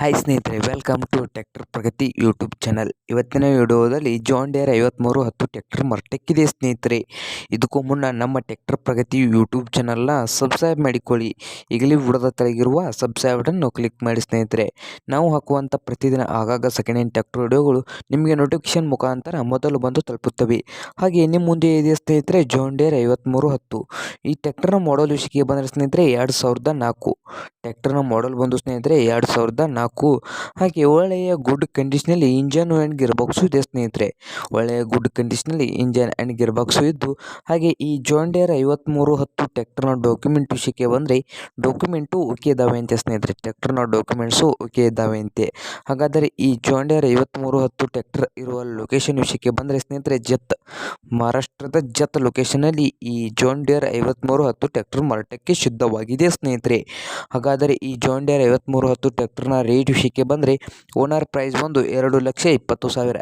Hi ಸ್ನೇಹಿತರೆ welcome to tractor Pragati YouTube channel ಇವತ್ತಿನ ವಿಡಿಯೋದಲ್ಲಿ ಜಾನ್ ಡೇರ್ ಐವತ್ತ್ಮೂರು ಹತ್ತು ಟ್ಯಾಕ್ಟರ್ ಮರ್ಟೆಕ್ಕಿದೆ ಸ್ನೇಹಿತರೆ. ಇದಕ್ಕೂ ಮುನ್ನ ನಮ್ಮ ಟ್ಯಾಕ್ಟರ್ ಪ್ರಗತಿ ಯೂಟ್ಯೂಬ್ ಚಾನಲ್ನ ಸಬ್ಸ್ಕ್ರೈಬ್ ಮಾಡಿಕೊಳ್ಳಿ. ಈಗಲೇ ವಿಡಿಯೋದ ತೆಳಗಿರುವ ಸಬ್ಸ್ಕ್ರೈಬ್ ಬಟನ್ನು ಕ್ಲಿಕ್ ಮಾಡಿ ಸ್ನೇಹಿತರೆ. ನಾವು ಹಾಕುವಂಥ ಪ್ರತಿದಿನ ಆಗಾಗ ಸೆಕೆಂಡ್ ಹ್ಯಾಂಡ್ ಟ್ಯಾಕ್ಟರ್ ವಿಡಿಯೋಗಳು ನಿಮಗೆ ನೋಟಿಫಿಕೇಶನ್ ಮುಖಾಂತರ ಮೊದಲು ಬಂದು ತಲುಪುತ್ತವೆ. ಹಾಗೆ ನಿಮ್ಮ ಮುಂದೆ ಇದೆ ಸ್ನೇಹಿತರೆ ಜಾನ್ ಡೇರ್ ಐವತ್ತ್ಮೂರು ಹತ್ತು. ಈ ಟ್ಯಾಕ್ಟರ್ನ ಮಾಡಲ್ ವಿಷಯಕ್ಕೆ ಬಂದರೆ ಸ್ನೇಹಿತರೆ, ಎರಡು ಸಾವಿರದ ನಾಲ್ಕು. ಟ್ಯಾಕ್ಟರ್ನ ಮಾಡಲ್ ಬಂದು ಸ್ನೇಹಿತರೆ, ಎರಡು ಸಾವಿರದ ನಾಲ್ಕು. ಹಾಗೆ ಒಳ್ಳೆಯ ಗುಡ್ ಕಂಡೀಷ್ನಲ್ಲಿ ಇಂಜನ್ ಆ್ಯಂಡ್ ಗಿರ್ ಬಾಕ್ಸು ಇದೆ ಸ್ನೇಹಿತರೆ. ಒಳ್ಳೆಯ ಗುಡ್ ಕಂಡೀಷ್ನಲ್ಲಿ ಇಂಜನ್ ಆ್ಯಂಡ್ ಗಿರ್ ಬಾಕ್ಸು ಇದ್ದು ಹಾಗೆ ಈ ಜಾಂಡಿಯರ್ ಐವತ್ತ್ಮೂರು ಹತ್ತು ಟ್ಯಾಕ್ಟರ್ನ ಡಾಕ್ಯುಮೆಂಟ್ ವಿಷಯಕ್ಕೆ ಬಂದರೆ ಡಾಕ್ಯುಮೆಂಟು ಓಕೆ ಇದ್ದಾವೆ ಅಂತೆ ಸ್ನೇಹಿತರೆ. ಟ್ಯಾಕ್ಟರ್ನ ಡಾಕ್ಯುಮೆಂಟ್ಸು ಓಕೆ ಇದ್ದಾವೆ ಅಂತೆ. ಹಾಗಾದರೆ ಈ ಜಾಂಡಿಯರ್ ಐವತ್ತ್ಮೂರು ಹತ್ತು ಟ್ಯಾಕ್ಟರ್ ಇರುವ ಲೊಕೇಶನ್ ವಿಷಯಕ್ಕೆ ಬಂದರೆ ಸ್ನೇಹಿತರೆ ಜತ್. ಮಹಾರಾಷ್ಟ್ರದ ಜತ್ ಲೊಕೇಶನಲ್ಲಿ ಈ ಜಾಂಡಿಯರ್ ಐವತ್ತ್ಮೂರು ಹತ್ತು ಟ್ಯಾಕ್ಟರ್ ಮಾರಾಟಕ್ಕೆ ಸಿದ್ಧವಾಗಿದೆ ಸ್ನೇಹಿತರೆ. ಹಾಗಾದರೆ ಈ ಜಾಂಡಿಯರ್ ಐವತ್ತ್ಮೂರು ಹತ್ತು ಟ್ಯಾಕ್ಟರ್ನ ರೇಟ್ ವಿಷಯಕ್ಕೆ ಬಂದರೆ. ಓನರ್ ಪ್ರೈಸ್ ಬಂದು ಎರಡು ಲಕ್ಷ ಇಪ್ಪತ್ತು ಸಾವಿರ.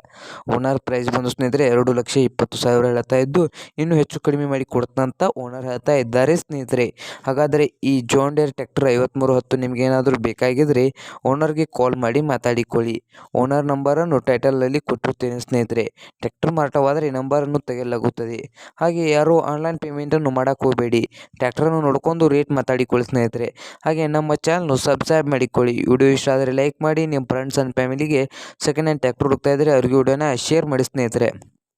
ಓನರ್ ಪ್ರೈಸ್ ಬಂದು ಸ್ನೇಹಿತರೆ ಎರಡು ಲಕ್ಷ ಇಪ್ಪತ್ತು ಸಾವಿರ ಹೇಳ್ತಾ ಇದ್ದು, ಇನ್ನೂ ಹೆಚ್ಚು ಕಡಿಮೆ ಮಾಡಿ ಕೊಡ್ತಂತ ಓನರ್ ಹೇಳ್ತಾ ಇದ್ದಾರೆ ಸ್ನೇಹಿತರೆ. ಹಾಗಾದರೆ ಈ ಜೋಂಡೇರ್ ಟ್ರ್ಯಾಕ್ಟರ್ ಐವತ್ತ್ಮೂರು ಹತ್ತು ನಿಮಗೇನಾದರೂ ಬೇಕಾಗಿದ್ದರೆ ಓನರ್ಗೆ ಕಾಲ್ ಮಾಡಿ ಮಾತಾಡಿಕೊಳ್ಳಿ. ಓನರ್ ನಂಬರನ್ನು ಟೈಟಲಲ್ಲಿ ಕೊಟ್ಟಿರ್ತೇನೆ ಸ್ನೇಹಿತರೆ. ಟ್ಯಾಕ್ಟರ್ ಮಾರಾಟವಾದರೆ ನಂಬರನ್ನು ತೆಗೆಯಲಾಗುತ್ತದೆ. ಹಾಗೆ ಯಾರೂ ಆನ್ಲೈನ್ ಪೇಮೆಂಟನ್ನು ಮಾಡೋಕ್ಕೆ ಹೋಗಬೇಡಿ. ಟ್ರ್ಯಾಕ್ಟರನ್ನು ನೋಡಿಕೊಂಡು ರೇಟ್ ಮಾತಾಡಿಕೊಳ್ಳಿ ಸ್ನೇಹಿತರೆ. ಹಾಗೆ ನಮ್ಮ ಚಾನಲ್ನು ಸಬ್ಸ್ಕ್ರೈಬ್ ಮಾಡಿಕೊಳ್ಳಿ. ವಿಡಿಯೋ ಇಷ್ಟ ಆದರೆ ಲೈಕ್ ಮಾಡಿ ನಿಮ್ಮ ಫ್ರೆಂಡ್ಸ್ ಆ್ಯಂಡ್ ಫ್ಯಾಮಿಲಿಗೆ ಸೆಕೆಂಡ್ ಹ್ಯಾಂಡ್ ಟ್ಯಾಕ್ಟ್ರ್ ಹುಡುಕ್ತಾ ಇದ್ದರೆ ಅವ್ರಿಗೆ ವಿಡಿಯೋನ ಶೇರ್ ಮಾಡಿ ಸ್ನೇಹಿತರೆ.